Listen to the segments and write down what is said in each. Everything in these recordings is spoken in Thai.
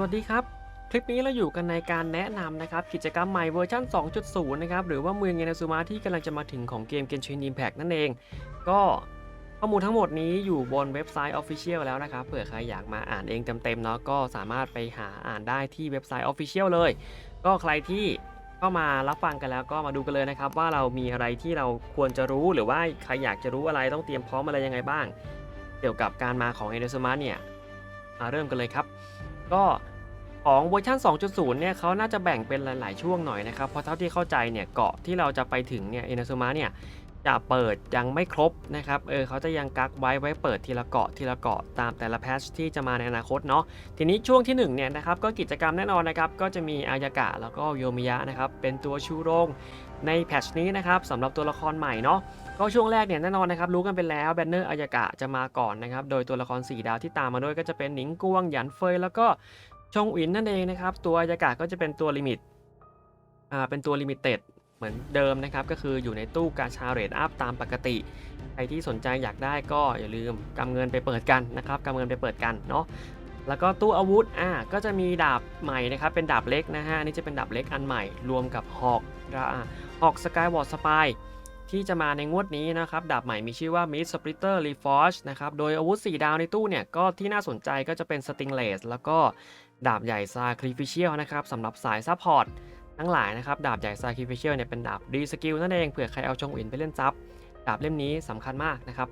สวัสดีครับ คลิปนี้เราอยู่กันในการแนะนำนะครับ กิจกรรมใหม่เวอร์ชัน2.0 นะครับ หรือว่าเมืองเงนาซูมะที่กำลังจะมาถึงของเกม Genshin Impact นั่นเอง ก็ข้อมูลทั้งหมดนี้อยู่บนเว็บไซต์ Official แล้วนะครับเผื่อใครอยากมาอ่านเองเต็มๆเนาะก็สามารถไปหาอ่านได้ที่เว็บไซต์ Official เลย ก็ใครที่เข้ามารับฟังกันแล้วก็มาดูกันเลยนะครับ ว่าเรามีอะไรที่เราควรจะรู้หรือว่าใครอยากจะรู้อะไรต้องเตรียมพร้อมอะไรยังไงบ้าง เกี่ยวกับการมาของเอเนซูมะเนี่ยมาเริ่มกันเลยครับ ก็ของเวอร์ชัน2.0 เนี่ยเขาน่าจะแบ่งเป็นหลาย ๆ ช่วงหน่อยนะครับเพราะเท่าที่เข้าใจเนี่ยเกาะที่เราจะไปถึงเนี่ยเอเนซูมะเนี่ยจะเปิดยังไม่ครบนะครับเออเขาจะยังกักไว้ไว้เปิดทีละเกาะทีละเกาะตามแต่ละแพทชที่จะมาในอนาคตเนาะทีนี้ช่วงที่1เนี่ยนะครับก็กิจกรรมแน่นอนนะครับก็จะมีอายากะแล้วก็โยมิยะนะครับเป็นตัวชูโรง ในแพทช์นี้นะครับสำหรับตัวละครใหม่เนาะก็ช่วงแรกเนี่ยแน่นอนนะครับรู้กันไปแล้วแบนเนอร์อายากะจะมาก่อนนะครับโดยตัวละคร 4 ดาวที่ตามมาด้วยก็จะเป็นหนิงกวงหยันเฟยแล้วก็ชงอินนั่นเองนะครับตัวอายากะก็จะเป็นตัวลิมิตอ่าเป็นตัวลิมิเต็ดเหมือนเดิมนะครับก็คืออยู่ในตู้กาชาเรทอัพตามปกติ ใครที่สนใจอยากได้ก็อย่าลืมกำเงินไปเปิดกันนะครับกำเงินไปเปิดกันเนาะแล้วก็ตู้อาวุธอ่าก็จะมีดาบใหม่นะครับเป็นดาบเล็กนะฮะนี่จะเป็นดาบเล็กอันใหม่รวมกับหอก หอกสกายวอร์ดสปายที่จะมาในงวดนี้นะครับ ดาบใหม่มีชื่อว่า Mid Splitter Reforge นะครับ โดยอาวุธ 4 ดาวในตู้เนี่ย ก็ที่น่าสนใจก็จะเป็น Stingless แล้วก็ดาบใหญ่ Sacrificial นะครับสำหรับสายซัพพอร์ตทั้งหลายนะครับ ดาบใหญ่ Sacrificial เนี่ยเป็นดาบรีสกิลนั่นเองเผื่อใครเอาชงอินไปเล่นซับดาบเล่มนี้สำคัญมากนะครับ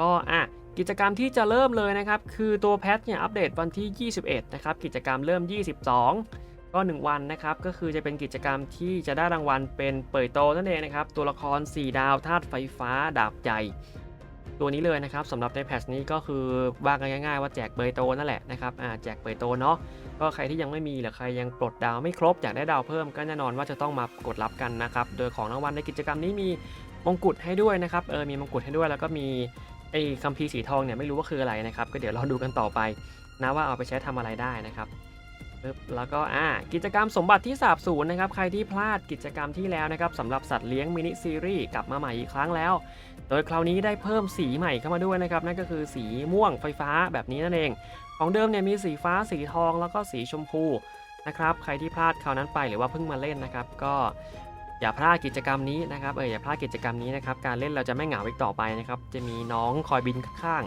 ก็อะกิจกรรมที่จะเริ่มเลยนะครับ คือตัวแพทเนี่ยอัปเดตวันที่ 21 นะครับ กิจกรรมเริ่ม 22 ก็ 1 วันนะครับ ก็คือจะเป็นกิจกรรมที่จะได้รางวัลเป็นเปิดโตนั่นเองนะครับ ตัวละคร 4 ดาวธาตุไฟฟ้าดาบใหญ่ ตัวนี้เลยนะครับสำหรับในแพทชนี้ก็คือว่ากันง่าย ๆ ว่าแจกเบอร์โตนั่นแหละนะครับอ่าแจกเบอร์โตเนาะก็ใครที่ยังไม่มีหรือใครยังปลดดาวไม่ครบอยากได้ดาวเพิ่มก็แน่นอนว่าจะต้องมากดรับกันนะครับโดยของรางวัลในกิจกรรมนี้มีมงกุฎให้ด้วยนะครับเออมีมงกุฎให้ด้วยแล้วก็มีไอ้คัมภีร์สีทองเนี่ยไม่รู้ว่าคืออะไรนะครับก็เดี๋ยวเราดูกันต่อไปนะว่าเอาไปใช้ทำอะไรได้นะครับ แล้วก็อ่ากิจกรรมสมบัติที่สาบสูญนะครับ ใครที่พลาดกิจกรรมที่แล้วนะครับสำหรับสัตว์เลี้ยงมินิซีรีส์กลับมาใหม่อีกครั้งแล้ว โดยคราวนี้ได้เพิ่มสีใหม่เข้ามาด้วยนะครับนั่นก็คือสีม่วงไฟฟ้าแบบนี้นั่นเอง ของเดิมเนี่ยมีสีฟ้าสีทองแล้วก็สีชมพูนะครับใครที่พลาดคราวนั้นไปหรือว่าเพิ่งมาเล่นนะครับ ก็อย่าพลาดกิจกรรมนี้นะครับเอออย่าพลาดกิจกรรมนี้นะครับการเล่นเราจะไม่เหงาอีกต่อไปนะครับจะมีน้องคอยบินข้าง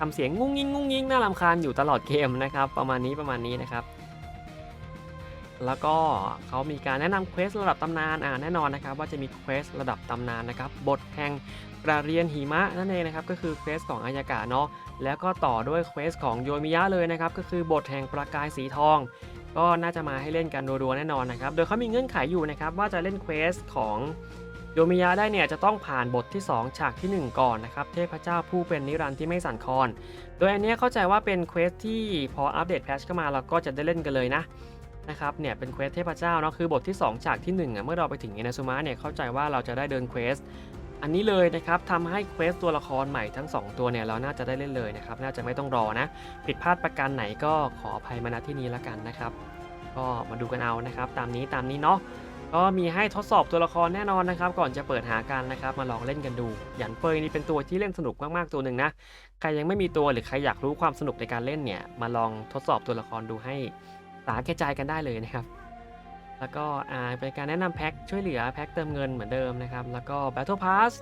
ทำเสียงงุ้งยิงงุ้งยิงน่ารำคาญอยู่ตลอดเกมนะครับประมาณนี้ประมาณนี้นะครับ แล้วก็เขามีการแนะนำเควสระดับตำนานอ่าแน่นอนนะครับว่าจะมีเควสระดับตำนานนะครับบทแห่งกระเรียนหิมะนั่นเองนะครับก็คือเควสของอายากะเนาะแล้วก็ต่อด้วยเควสของโยมิยะเลยนะครับก็คือบทแห่งประกายสีทอง ก็น่าจะมาให้เล่นกันรัวๆแน่นอนนะครับโดยเขามีเงื่อนไขอยู่นะครับว่าจะเล่นเควสของโยมิยะได้เนี่ยจะต้องผ่านบทที่ 2 ฉากทีหนึ่1 ก่อนนะครับเทพเจ้าผู้เป็นนิรันดร์ที่ไม่สั่นคลอน โดยอันนี้เข้าใจว่าเป็นเควสที่พออัปเดตแพทชเข้ามาเราก็จะได้เล่นกันเลยนะ นะครับเนี่ยเป็นเควสเทพเจ้าเนาะคือบทที่2ฉากที่1อะเมื่อเราไปถึงเอนซูมะเนี่ยเข้าใจว่าเราจะได้เดินเควสอันนี้เลยนะครับทำให้เควสตัวละครใหม่ทั้ง 2 ตัวเนี่ยเราน่าจะได้เล่นเลยนะครับน่าจะไม่ต้องรอนะผิดพลาดประการไหนก็ขออภัยมาณที่นี้แล้วกันนะครับ ก็มาดูกันเอานะครับตามนี้ตามนี้เนาะก็มีให้ทดสอบตัวละครแน่นอนนะครับ ก่อนจะเปิดหากันนะครับ มาลองเล่นกันดู หยันเฟยนี่เป็นตัวที่เล่นสนุกมากๆตัวหนึ่งนะใครยังไม่มีตัวหรือใครอยากรู้ความสนุกในการเล่นเนี่ยมาลองทดสอบตัวละครดูให้ สาแก่ใจกันได้เลยนะครับ แล้วก็อ่าเป็นการแนะนำแพ็คช่วยเหลือแพ็คเติมเงินเหมือนเดิมนะครับ แล้วก็ Battle Pass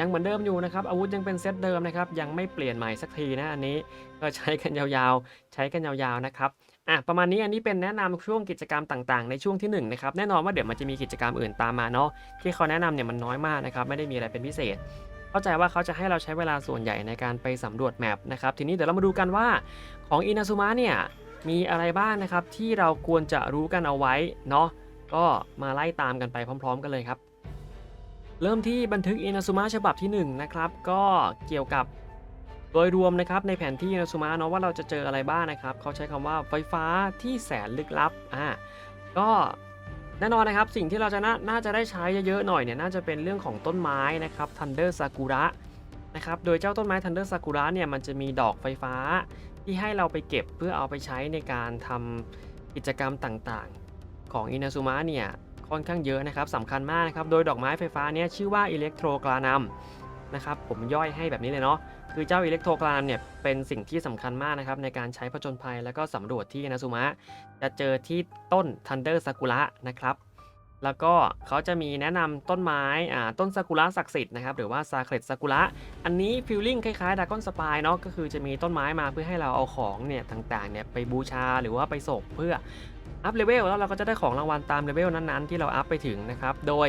ยังเหมือนเดิมอยู่นะครับ อาวุธยังเป็นเซตเดิมนะครับ ยังไม่เปลี่ยนใหม่สักทีนะอันนี้ก็ใช้กันยาวๆ ใช้กันยาวๆนะครับอะประมาณนี้อันนี้เป็นแนะนำช่วงกิจกรรมต่างๆ ในช่วงที่1นะครับแน่นอนว่าเดี๋ยวมันจะมีกิจกรรมอื่นตามมาเนาะที่เขาแนะนำเนี่ยมันน้อยมากนะครับไม่ได้มีอะไรเป็นพิเศษ เข้าใจว่าเขาจะให้เราใช้เวลาส่วนใหญ่ในการไปสำรวจแมปนะครับทีนี้เดี๋ยวเรามาดูกันว่าของอินาซุมะเนี่ย มีอะไรบ้างนะครับที่เราควรจะรู้กันเอาไว้เนาะก็มาไล่ตามกันไปพร้อม ๆ กันเลยครับ เริ่มที่บันทึกอินาซุมะฉบับที่1นะครับก็เกี่ยวกับโดยรวมนะครับในแผนที่อินาซุมะเนาะว่าเราจะเจออะไรบ้างนะครับเขาใช้คำว่าไฟฟ้าที่แสนลึกลับอ่าก็แน่นอนนะครับสิ่งที่เราจะนาน่าจะได้ใช้เยอะๆหน่อยเนี่ยน่าจะเป็นเรื่องของต้นไม้นะครับ Thunder Sakura นะครับโดยเจ้าต้นไม้ Thunder Sakura เนี่ยมันจะมีดอกไฟฟ้า ที่ให้เราไปเก็บเพื่อเอาไปใช้ในการทำกิจกรรมต่างๆ ของอินาซุมะเนี่ยค่อนข้างเยอะนะครับสำคัญมากนะครับ โดยดอกไม้ไฟฟ้าเนี่ยชื่อว่าอิเล็กโทรกรานัมนะครับผมย่อยให้แบบนี้เลยเนาะคือเจ้าอิเล็กโทรกรามเนี่ยเป็นสิ่งที่สำคัญมากนะครับในการใช้ผจญภัยแล้วก็สำรวจที่นาซูมะจะเจอที่ต้นทันเดอร์ซากุระนะครับ แล้วก็เขาจะมีแนะนำต้นไม้อ่าต้นซากุระศักดิ์สิทธิ์นะครับหรือว่าซาเครตซากุระอันนี้ฟิลลิ่งคล้ายๆดากอนสปายเนาะก็คือจะมีต้นไม้มาเพื่อให้เราเอาของเนี่ยต่างๆเนี่ยไปบูชาหรือว่าไปส่งเพื่ออัพเลเวลแล้วเราก็จะได้ของรางวัลตามเลเวลนั้นๆ ที่เราอัพไปถึงนะครับโดย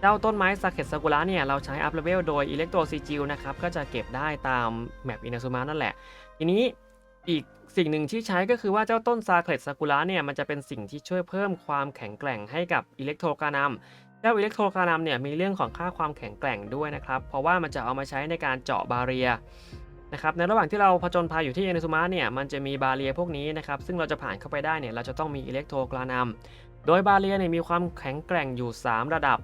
เจ้าต้นไม้ซาเครตซากุระเนี่ยเราใช้อัพเลเวลโดยอิเล็กโทรซีจิลนะครับก็จะเก็บได้ตามแมปอินาซูมะนั่นแหละ ทีนี้อีก สิ่งหนึ่งที่ใช้ก็คือว่าเจ้าต้นซาเครตซากุระเนี่ยมันจะเป็นสิ่งที่ช่วยเพิ่มความแข็งแกร่งให้กับอิเล็กโทรกานัมเจ้าอิเล็กโทรกานัมเนี่ยมีเรื่องของค่าความแข็งแกร่งด้วยนะครับ เพราะว่ามันจะเอามาใช้ในการเจาะบาเรียนะครับในระหว่างที่เราผจญภัยอยู่ที่เอเนซุมะเนี่ยมันจะมีบาเรียพวกนี้นะครับซึ่งเราจะผ่านเข้าไปได้เนี่ยเราจะต้องมีอิเล็กโทรกานัมโดยบาเรียเนี่ยมีความแข็งแกร่งอยู่ 3 ระดับ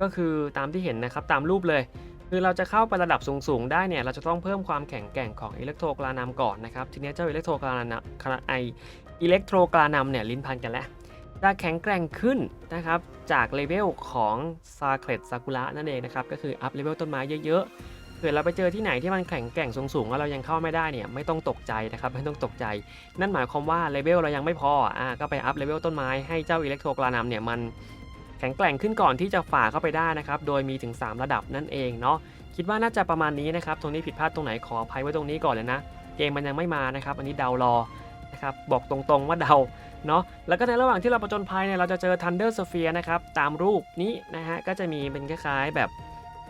ก็คือตามที่เห็นนะครับตามรูปเลย คือเราจะเข้าไประดับสูงๆได้เนี่ยเราจะต้องเพิ่มความแข็งแกร่งของอิเล็กโทรกรานัมก่อนนะครับทีนี้เจ้าอิเล็กโทรกรานัมไออิเล็กโทรกรานัมเนี่ยลิ้นพันกันแล้วจะแข็งแกร่งขึ้นนะครับจากเลเวลของซาเครตซากุระนั่นเองนะครับก็คืออัพเลเวลต้นไม้เยอะๆเผื่อเราไปเจอที่ไหนที่มันแข็งแกร่งสูงๆแล้วเรายังเข้าไม่ได้เนี่ยไม่ต้องตกใจนะครับไม่ต้องตกใจ นั่นหมายความว่าเลเวลเรายังไม่พออ่าก็ไปอัพเลเวลต้นไม้ให้เจ้าอิเล็กโทรกรานัมเนี่ยมัน ข็งแกร่งขึ้นก่อนที่จะฝ่าเข้าไปได้นะครับ โดยมีถึง 3 ระดับนั่นเองเนาะ คิดว่าน่าจะประมาณนี้นะครับ ตรงนี้ผิดพลาดตรงไหนขออภัยไว้ตรงนี้ก่อนเลยนะ เกมมันยังไม่มานะครับ อันนี้เดารอนะครับ บอกตรงๆว่าเดา เนาะ แล้วก็ในระหว่างที่เราประจนภัยเนี่ย เราจะเจอ Thunder Sphere นะครับ ตามรูปนี้นะฮะ ก็จะมีเป็นคล้ายๆแบบ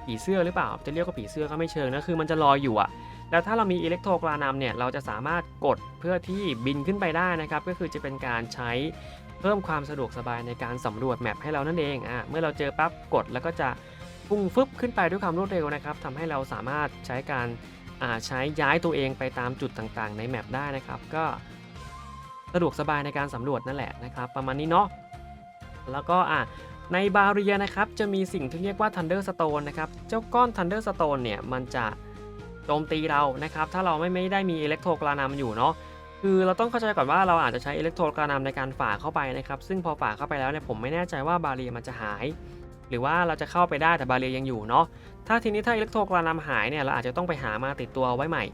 ผีเสื้อหรือเปล่า จะเรียกว่าผีเสื้อก็ไม่เชิงนะ คือมันจะลอยอยู่อะแล้วถ้าเรามีอิเล็กโทรกรานัมเนี่ย เราจะสามารถกดเพื่อที่บินขึ้นไปได้นะครับ ก็คือจะเป็นการใช้เพิ่มความสะดวกสบายในการสำรวจแมปให้เรานั่นเองอ่าเมื่อเราเจอปั๊บกดแล้วก็จะพุ่งฟึบขึ้นไปด้วยความรวดเร็วนะครับทำให้เราสามารถใช้การอ่าใช้ย้ายตัวเองไปตามจุดต่างๆ ในแมปได้นะครับ ก็สะดวกสบายในการสำรวจนั่นแหละนะครับ ประมาณนี้เนาะแล้วก็อะในบาเรียนะครับจะมีสิ่งที่เรียกว่า Thunder Stone นะครับ เจ้าก้อน Thunder Stone เนี่ยมันจะโจมตีเรานะครับ ถ้าเราไม่ไม่ได้มีอิเล็กโทรกรานัมอยู่เนาะ คือเราต้องเข้าใจก่อนว่าเราอาจจะใช้อิเล็กโทรกรานัมในการฝ่าเข้าไปนะครับ ซึ่งพอฝ่าเข้าไปแล้วเนี่ยผมไม่แน่ใจว่าบาเรียมันจะหาย หรือว่าเราจะเข้าไปได้แต่บาเรียยังอยู่เนาะถ้าทีนี้ถ้าอิเล็กโทรกรานัมหายเนี่ยเราอาจจะต้องไปหามาติดตัวไว้ใหม่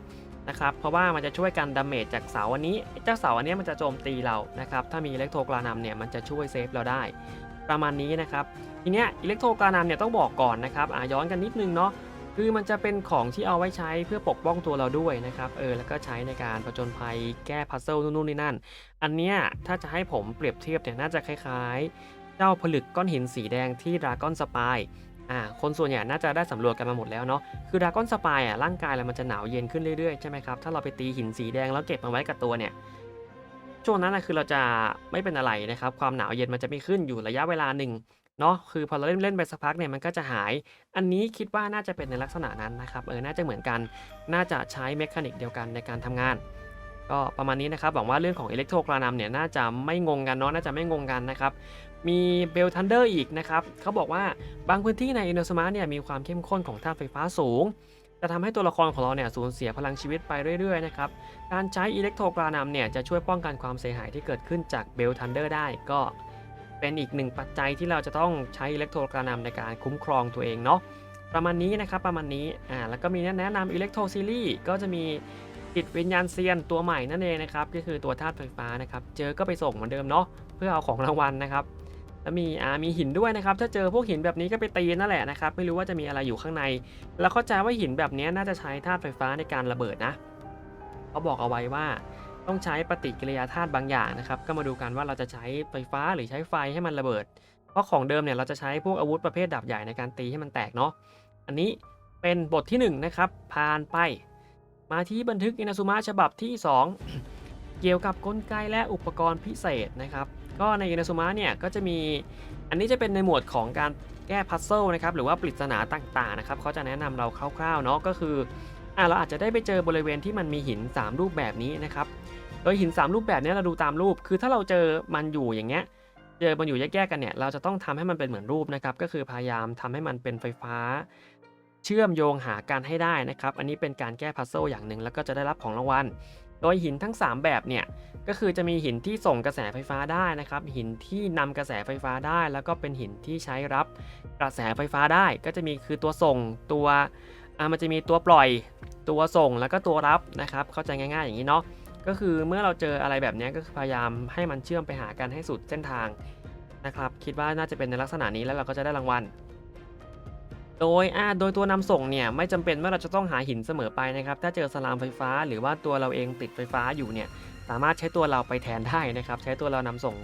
นะครับเพราะว่ามันจะช่วยกันดาเมจจากเสาอันนี้เจ้าเสาอันนี้มันจะโจมตีเรานะครับถ้ามีอิเล็กโทรกรานัมเนี่ยมันจะช่วยเซฟเราได้ ประมาณนี้นะครับทีเนี้ยอิเล็กโทรกรานัมเนี่ยต้องบอกก่อนนะครับอะย้อนกันนิดนึงเนาะ คือมันจะเป็นของที่เอาไว้ใช้เพื่อปกป้องตัวเราด้วยนะครับเออแล้วก็ใช้ในการผจญภัยแก้พัซเซิลนู่นนี่นั่น อันเนี้ยถ้าจะให้ผมเปรียบเทียบเนี่ยน่าจะคล้ายๆ เจ้าผลึกก้อนหินสีแดงที่ดราก้อนสปายอ่าคนส่วนใหญ่น่าจะได้สำรวจกันมาหมดแล้วเนาะคือดราก้อนสปายอะร่างกายเรามันจะหนาวเย็นขึ้นเรื่อยๆใช่ไหมครับถ้าเราไปตีหินสีแดงแล้วเก็บมาไว้กับตัวเนี่ยช่วงนั้นนะคือเราจะไม่เป็นอะไรนะครับความหนาวเย็นมันจะไม่ขึ้นอยู่ระยะเวลาหนึ่ง เนาะคือพอเราเล่นเล่นไปสักพักเนี่ยมันก็จะหาย อันนี้คิดว่าน่าจะเป็นในลักษณะนั้นนะครับเออน่าจะเหมือนกันน่าจะใช้เมคานิกเดียวกันในการทำงาน ก็ประมาณนี้นะครับหวังว่าเรื่องของอิเล็กโทรกรานัมเนี่ยน่าจะไม่งงกันเนาะน่าจะไม่งงกันนะครับมีเบลทันเดอร์อีกนะครับเขาบอกว่าบางพื้นที่ในอินโดสมาเนี่ยมีความเข้มข้นของธาตุไฟฟ้าสูงจะทำให้ตัวละครของเราเนี่ยสูญเสียพลังชีวิตไปเรื่อยๆนะครับ การใช้อิเล็กโทรกรานัมเนี่ยจะช่วยป้องกันความเสียหายที่เกิดขึ้นจากเบลทันเดอร์ได้ ก็ เป็นอีกหนึ่งปัจจัยที่เราจะต้องใช้อิเล็กโทรกรานัมในการคุ้มครองตัวเองเนาะประมาณนี้นะครับประมาณนี้อ่าแล้วก็มีแนะนำอิเล็กโทรซีรีส์ก็จะมีจิตวิญญาณเซียนตัวใหม่นั่นเองนะครับก็คือตัวธาตุไฟฟ้านะครับเจอก็ไปส่งเหมือนเดิมเนาะเพื่อเอาของรางวัลนะครับแล้วมีอ่ามีหินด้วยนะครับ ถ้าเจอพวกหินแบบนี้ก็ไปตีนั่นแหละนะครับ ไม่รู้ว่าจะมีอะไรอยู่ข้างใน แล้วเข้าใจว่าหินแบบนี้น่าจะใช้ธาตุไฟฟ้าในการระเบิดนะเขาบอกเอาไว้ว่า ต้องใช้ปฏิกิริยาธาตุบางอย่างนะครับ ก็มาดูกันว่าเราจะใช้ไฟฟ้าหรือใช้ไฟให้มันระเบิด เพราะของเดิมเนี่ยเราจะใช้พวกอาวุธประเภทดาบใหญ่ในการตีให้มันแตกเนาะ อันนี้เป็นบทที่1นงนะครับผ่านไป มาที่บันทึกอินาซุมะฉบับที่ 2 เกี่ยวกับกลไกและอุปกรณ์พิเศษนะครับ ก็ในอินาซุมะเนี่ยก็จะมี อันนี้จะเป็นในหมวดของการแก้พัซเซิลนะครับหรือว่าปริศนาต่างๆนะครับเขาจะแนะนำเราคร่าวๆเนาะก็คืออะเราอาจจะได้ไปเจอบริเวณที่มันมีหิน 3 รูปแบบนี้นะครับ โดยหิน 3 รูปแบบนี้เราดูตามรูป คือถ้าเราเจอมันอยู่อย่างเงี้ย เจอมันอยู่แยกๆกันเนี่ย เราจะต้องทำให้มันเป็นเหมือนรูปนะครับ ก็คือพยายามทำให้มันเป็นไฟฟ้า เชื่อมโยงหากันให้ได้นะครับ อันนี้เป็นการแก้พัซเซิลอย่างหนึ่งแล้วก็จะได้รับของรางวัล โดยหินทั้ง 3 แบบเนี่ย ก็คือจะมีหินที่ส่งกระแสไฟฟ้าได้นะครับ หินที่นำกระแสไฟฟ้าได้ แล้วก็เป็นหินที่ใช้รับกระแสไฟฟ้าได้ ก็จะมีคือตัวส่งตัวอ่ามันจะมีตัวปล่อย ตัวส่งแล้วก็ตัวรับนะครับ เข้าใจง่าย ๆอย่างนี้เนาะ ก็คือเมื่อเราเจออะไรแบบนี้ก็คือพยายามให้มันเชื่อมไปหากันให้สุดเส้นทางนะครับ คิดว่าน่าจะเป็นในลักษณะนี้แล้วเราก็จะได้รางวัล โดยอ่าโดยตัวนำส่งเนี่ยไม่จำเป็นว่าเราจะต้องหาหินเสมอไปนะครับ ถ้าเจอสลามไฟฟ้า หรือว่าตัวเราเองติดไฟฟ้าอยู่เนี่ยสามารถใช้ตัวเราไปแทนได้นะครับ ใช้ตัวเรานำส่ง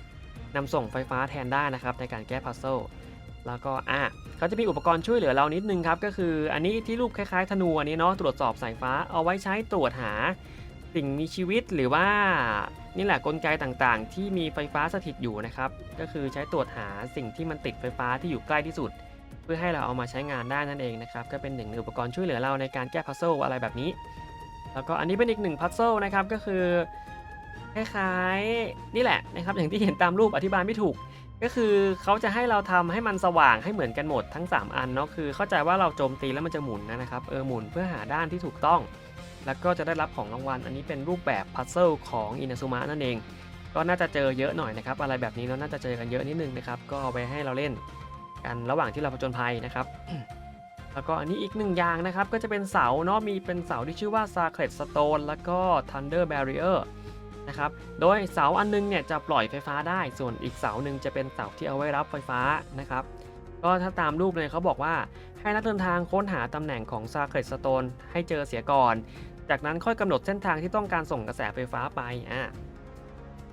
นำส่งไฟฟ้าแทนได้นะครับ ในการแก้พัซเซิลแล้วก็อะเขาจะมีอุปกรณ์ช่วยเหลือเรานิดนึงครับ ก็คืออันนี้ที่รูปคล้ายๆธนูอันนี้เนาะตรวจสอบสายฟ้าเอาไว้ใช้ตรวจหา สิ่งมีชีวิตหรือว่านี่แหละกลไกต่างๆ ที่มีไฟฟ้าสถิตอยู่นะครับ ก็คือใช้ตรวจหาสิ่งที่มันติดไฟฟ้าที่อยู่ใกล้ที่สุด เพื่อให้เราเอามาใช้งานได้นั่นเองนะครับ ก็เป็นหนึ่งในอุปกรณ์ช่วยเหลือเราในการแก้พัซเซิลอะไรแบบนี้ แล้วก็อันนี้เป็นอีกหนึ่งพัซเซิลนะครับก็คือคล้ายๆนี่แหละนะครับ อย่างที่เห็นตามรูปอธิบายไม่ถูก ก็คือเขาจะให้เราทำให้มันสว่างให้เหมือนกันหมดทั้ง 3 อันเนาะคือเข้าใจว่าเราโจมตีแล้วมันจะหมุนนะครับเออหมุนเพื่อหาด้านที่ถูกต้อง แล้วก็จะได้รับของรางวัล อันนี้เป็นรูปแบบพัซเซิลของอินาซุมะนั่นเอง ก็น่าจะเจอเยอะหน่อยนะครับ อะไรแบบนี้เนาน่าจะเจอกันเยอะนิดนึงนะครับ ก็เอาไปให้เราเล่นกันระหว่างที่เราผจญภัยนะครับ แล้วก็อันนี้อีกหนึ่งอย่างนะครับ ก็จะเป็นเสาเนาะ มีเป็นเสาที่ชื่อว่า Sacred Stone แล้วก็ Thunder Barrier นะครับ โดยเสาอันนึงเนี่ยจะปล่อยไฟฟ้าได้ ส่วนอีกเสาหนึ่งจะเป็นเสาที่เอาไว้รับไฟฟ้านะครับ ก็ถ้าตามรูปเลยเขาบอกว่าให้นักเดินทางค้นหาตำแหน่งของ Sacred Stone ให้เจอเสียก่อน จากนั้นค่อยกำหนดเส้นทางที่ต้องการส่งกระแสไฟฟ้าไปอะ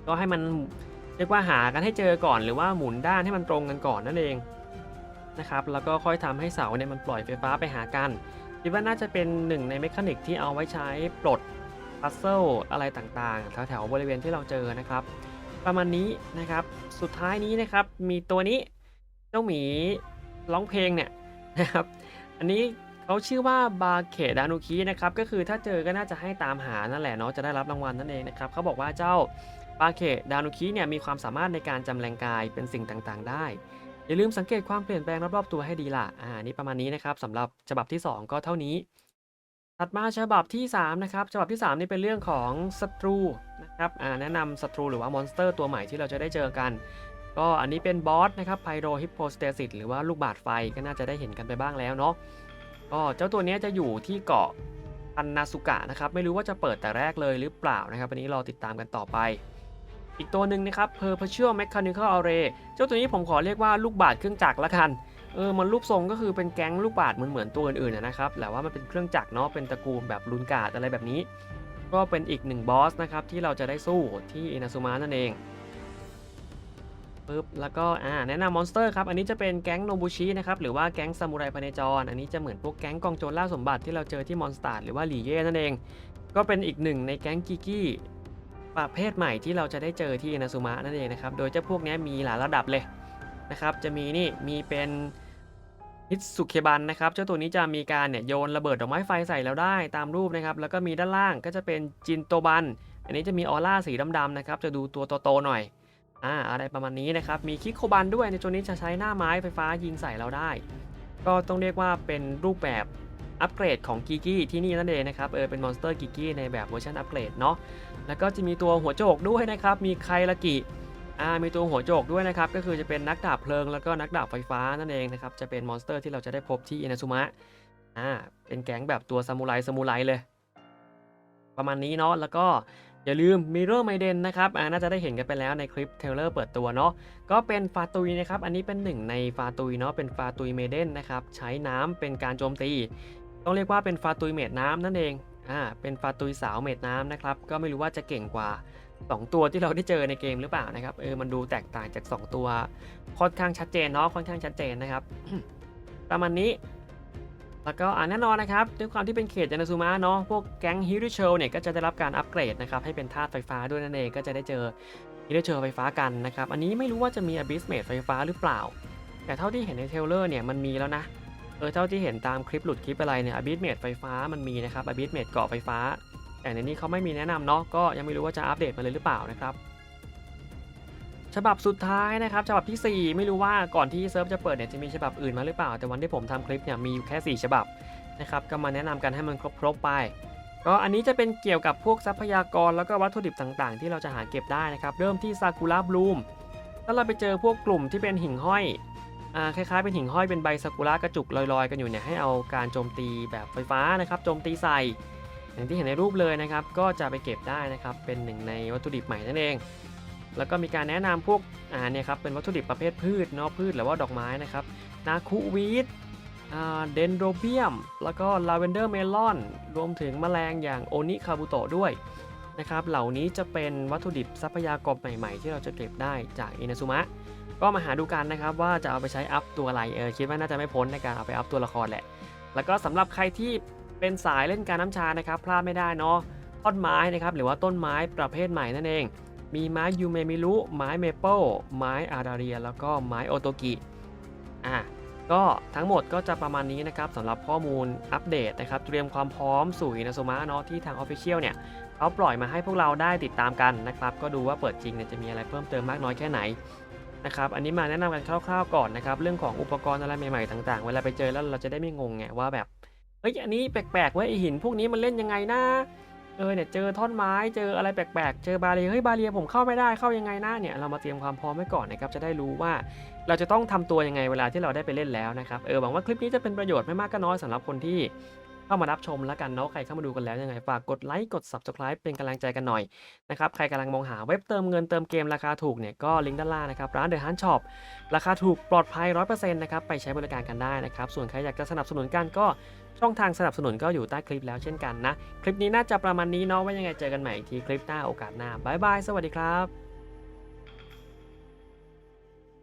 ก็ให้มันเรียกว่าหากันให้เจอก่อนหรือว่าหมุนด้านให้มันตรงกันก่อนนั่นเองนะครับแล้วก็ค่อยทำให้เสาเนี่ยมันปล่อยไฟฟ้าไปหากันคิดว่าน่าจะเป็นหนึ่งในเมคานิกที่เอาไว้ใช้ปลดพัซเซิลอะไรต่างๆแถวๆบริเวณที่เราเจอนะครับ ประมาณนี้นะครับสุดท้ายนี้นะครับมีตัวนี้เจ้าหมีร้องเพลงเนี่ยนะครับอันนี้ เขาชื่อว่าบาเคดานุคินะครับก็คือถ้าเจอก็น่าจะให้ตามหานั่นแหละเนาะจะได้รับรางวัลนั่นเองนะครับเขาบอกว่าเจ้าบาเคดานุคิเนี่ยมีความสามารถในการจำแรงกายเป็นสิ่งต่างๆ ได้ อย่าลืมสังเกตความเปลี่ยนแปลงรอบๆตัวให้ดีล่ะอ่านี่ประมาณนี้นะครับสำหรับฉบับที่ 2 ก็เท่านี้ ถัดมาฉบับที่3นะครับฉบับที่ 3 นี่เป็นเรื่องของศัตรูนะครับอ่าแนะนำศัตรูหรือว่ามอนสเตอร์ตัวใหม่ที่เราจะได้เจอกัน ก็อันนี้เป็นบอสนะครับไพโรฮิปโปสเตซิสหรือว่าลูกบาศไฟก็น่าจะได้เห็นกันไปบ้างแล้วเนาะ ก็เจ้าตัวนี้จะอยู่ที่เกาะอันนาสุกะนะครับ ไม่รู้ว่าจะเปิดแต่แรกเลยหรือเปล่านะครับอันนี้รอติดตามกันต่อไป อีกตัวหนึ่งนะครับ Perpetual Mechanical Array เจ้าตัวนี้ผมขอเรียกว่าลูกบาศก์เครื่องจักรละกันเออมันรูปทรงก็คือเป็นแก๊งลูกบาศก์เหมือนเหมือนตัวอื่นๆนะนะครับแต่ว่ามันเป็นเครื่องจักรเนาะเป็นตระกูลแบบลุนกาดอะไรแบบนี้ ก็เป็นอีกหนึ่งบอสนะครับที่เราจะได้สู้ที่อินาซุมะนั่นเอง ปึ๊บแล้วก็อ่าแนะนำมอนสเตอร์ครับอันนี้จะเป็นแก๊งโนบุชินะครับหรือว่าแก๊งซามูไรพเนจร อันนี้จะเหมือนพวกแก๊งกองโจรล่าสมบัติที่เราเจอที่มอนสตาร์หรือว่าหลีเย่นั่นเอง ก็เป็นอีกหนึ่งในแก๊งกิกี้ประเภทใหม่ที่เราจะได้เจอที่นาซุมะนั่นเองนะครับโดยเจ้าพวกนี้มีหลายระดับเลยนะครับจะมีนี่มีเป็นฮิตสุเคบันนะครับเจ้าตัวนี้จะมีการเนี่ยโยนระเบิดดอกไม้ไฟใส่เราได้ตามรูปนะครับแล้วก็มีด้านล่างก็จะเป็นจินโตบัน อันนี้จะมีออร่าสีดำๆนะครับจะดูตัวโตๆหน่อย อ่าอะไรประมาณนี้นะครับ มีคิกโคบันด้วยในตัวนี้จะใช้หน้าไม้ไฟฟ้ายิงใส่เราได้ ก็ต้องเรียกว่าเป็นรูปแบบอัปเกรดของกิกี้ที่นี่นั่นเองนะครับ เออเป็นมอนสเตอร์กิกี้ในแบบเวอร์ชันอัปเกรดเนาะ แล้วก็จะมีตัวหัวโจกด้วยนะครับ มีไคลากิอ่ามีตัวหัวโจกด้วยนะครับ ก็คือจะเป็นนักดาบเพลิงแล้วก็นักดาบไฟฟ้านั่นเองนะครับ จะเป็นมอนสเตอร์ที่เราจะได้พบที่อินาซุมะ อ่า เป็นแก๊งแบบตัวซามูไรซามูไรเลย ประมาณนี้เนาะ แล้วก็ อย่าลืมมิเรอร์ไมเดนนะครับอ่าน่าจะได้เห็นกันไปแล้วในคลิปเทเลอร์เปิดตัวเนาะก็เป็นฟาตุยนะครับ อันนี้เป็นหนึ่งในฟาตุยเนาะเป็นฟาตุยเมเดนนะครับใช้น้ำเป็นการโจมตี ต้องเรียกว่าเป็นฟาตุยเมดน้ำนั่นเองอ่าเป็นฟาตุยสาวเมดน้ำนะครับก็ไม่รู้ว่าจะเก่งกว่า 2 ตัวที่เราได้เจอในเกมหรือเปล่านะครับเออมันดูแตกต่างจาก 2 ตัวค่อนข้างชัดเจนเนาะค่อนข้างชัดเจนนะครับประมาณนี้ แล้วก็อ่าแน่นอนนะครับด้วยความที่เป็นเขตยานาซูมะเนาะพวกแก๊งฮิริเชลเนี่ยก็จะได้รับการอัปเกรดนะครับให้เป็นธาตุไฟฟ้าด้วยนั่นเองก็จะได้เจอฮิริเชลไฟฟ้ากันนะครับอันนี้ไม่รู้ว่าจะมีอบิสเมดไฟฟ้าหรือเปล่า แต่เท่าที่เห็นในเทเลอร์เนี่ยมันมีแล้วนะเออเท่าที่เห็นตามคลิปหลุดคลิปอะไรเนี่ยอบิสเมดไฟฟ้ามันมีนะครับอบิสเมดเกาะไฟฟ้า แต่ในนี้เขาไม่มีแนะนำเนาะก็ยังไม่รู้ว่าจะอัปเดตมาเลยหรือเปล่านะครับ ฉบับสุดท้ายนะครับฉบับทีสี่ 4 ไม่รู้ว่าก่อนที่เซิร์ฟจะเปิดเนี่ยจะมีฉบับอื่นมาหรือเปล่า แต่วันที่ผมทำคลิปเนี่ยมีอยู่แค่ 4 ฉบับนะครับก็มาแนะนำกันให้มันครบๆไปก็อันนี้จะเป็นเกี่ยวกับพวกทรัพยากรแล้วก็วัตถุดิบต่างๆ ที่เราจะหาเก็บได้นะครับเริ่มที่ซากุระบลูมถ้าเราไปเจอพวกกลุ่มที่เป็นหิ่งห้อยอ่าคล้ายๆเป็นหิ่งห้อยเป็นใบซากุระกระจุกลอยๆ กันอยู่เนี่ยให้เอาการโจมตีแบบไฟฟ้านะครับโจมตีใส่อย่างที่เห็นในรูปเลยนะครับก็จะไปเก็บได้นะครับเป็นหนึ่งในวัตถุดิบใหม่นั่นเอง แล้วก็มีการแนะนำพวกอ่าเนี่ยครับเป็นวัตถุดิบประเภทพืชเนาะพืชหรือว่าดอกไม้นะครับนาคุวีดเดนโดรเบียม แล้วก็ลาเวนเดอร์เมลอน รวมถึงแมลงอย่างโอนิคาบุโตะด้วยนะครับ เหล่านี้จะเป็นวัตถุดิบทรัพยากรใหม่ๆ ที่เราจะเก็บได้จากอินาซุมะ ก็มาหาดูกันนะครับว่าจะเอาไปใช้อัพตัวอะไร เออคิดว่าน่าจะไม่พ้นในการเอาไปอัพตัวละครแหละ แล้วก็สำหรับใครที่เป็นสายเล่นการน้ำชานะครับ พลาดไม่ได้เนาะ ต้นไม้นะครับ หรือว่าต้นไม้ประเภทใหม่นั่นเอง มีไม้ยูเมมิรุไม้เมเปิลไม้อาดาเรีย แล้วก็ไม้โอโตกิอะก็ทั้งหมดก็จะประมาณนี้นะครับสำหรับข้อมูลอัปเดตนะครับ เตรียมความพร้อมสู่อินาโซมะเนาะที่ทาง Official เนี่ยเขาปล่อยมาให้พวกเราได้ติดตามกันนะครับ ก็ดูว่าเปิดจริงเนี่ยจะมีอะไรเพิ่มเติมมากน้อยแค่ไหนนะครับอันนี้มาแนะนำกันคร่าวๆก่อนนะครับเรื่องของอุปกรณ์อะไรใหม่ๆต่างๆ เวลาไปเจอแล้วเราจะได้ไม่งงไงว่าแบบเฮ้ยอันนี้แปลกๆว้ยไอหินพวกนี้มันเล่นยังไงนะ เออเนี่ยเจอท่อนไม้เจออะไรแปลกๆ เจอบาเรียเฮ้ยบาเรียผมเข้าไม่ได้เข้ายังไงนะเนี่ยเรามาเตรียมความพร้อมไว้ก่อนนะครับจะได้รู้ว่าเราจะต้องทำตัวยังไงเวลาที่เราได้ไปเล่นแล้วนะครับเออหวังว่าคลิปนี้จะเป็นประโยชน์ไม่มากก็น้อยสำหรับคนที่เข้ามารับชมแล้วกันเนาะใครเข้ามาดูกันแล้วยังไงฝากกดไลค์กด subscribe เป็นกำลังใจกันหน่อยนะครับใครกำลังมองหาเว็บเติมเงินเติมเกมราคาถูกเนี่ยก็ลิงก์ด้านล่างนะครับร้าน The Hunt Shop ราคาถูกปลอดภัย100%นะครับไปใช้บริการกันได้นะครับส่วนใครอยากจะสนับสนุนกันก็ ช่องทางสนับสนุนก็อยู่ใต้คลิปแล้วเช่นกันนะ คลิปนี้น่าจะประมาณนี้เนาะไว้ยังไงเจอกันใหม่อีกทีคลิปหน้าโอกาสหน้าบายบายสวัสดีครับ